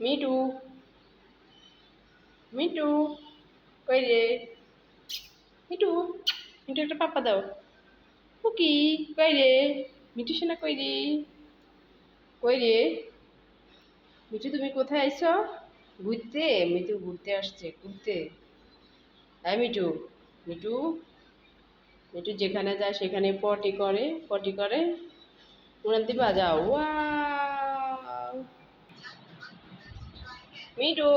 Me too me too কই রে me too me too একটা পাপা দাও। কুকি কই রে মিটু সোনা কই রে? কই রে? মিটু তুমি কোথায় আইছো? ঘুরতে? মিটু ঘুরতে আসছে, ঘুরতে। হ্যাঁ মিটু মিটু মিটু যেখানে যায় সেখানে পটি করে পটি করে। উনার দিবা যাও। ওয়াও মিটু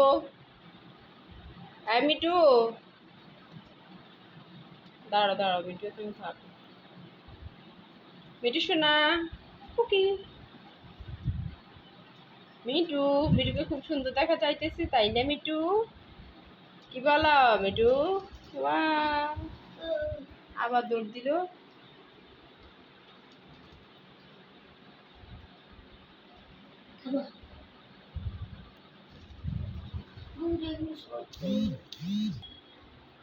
হ্যাঁ মিটু দাঁড়াও দাঁড়াও মিটু তুমি থাক। মিটু শোনা ওকে মিটু মিটুকে খুব সুন্দর দেখা যাইতেছে তাই না মিটু কি বলো মিটু আবার দৌড় দিল।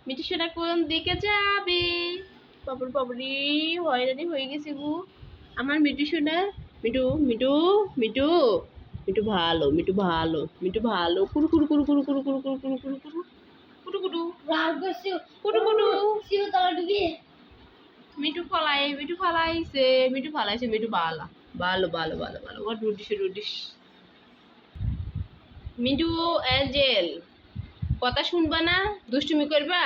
মিটু সোনা কোন দিকে যাবে বাবুরি হয়রানি হয়ে গেছে গু আমার মিটু সোনা মিটু মিটু মিটু মিটু ভালো মিটু ভালো মিটু ভালো কুরু কুরু কুরু কুরু কুরু কুরু কুরু কুরু কুরু কুরু কুটু কুটু রাগ করছি কুটু কুটু সিও তলা ডুবি মিটু ফলাই মিটু ফলাইছে মিটু ফলাইছে মিটু ভালো ভালো ভালো ভালো ভালো ও রুডিস রুডিস মিটু এঞ্জেল কথা শুনবা না, দুষ্টুমি করবা?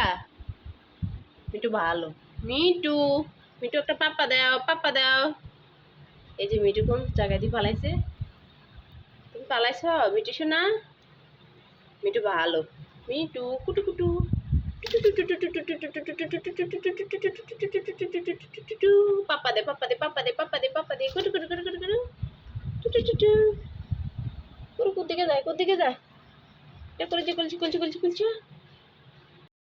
মিটু ভালো। মিটু মিটু একটা পাপ্পা দাও পাপ্পা দাও। এই যে মিটু কোন জায়গা দিয়ে পালাইছে? তুমি পালাইছ? মিটু শোনা? মিটু ভালো। মিটু, কুটু কুটু। পাপ্পা দে পাপ্পা দে পাপ্পা দে পাপ্পা দে পাপ্পা দে, কুটু কুটু কুটু কুটু। কোন দিকে যায়? কোন দিকে যায়? এ করেছি করেছি করেছি করেছি করেছি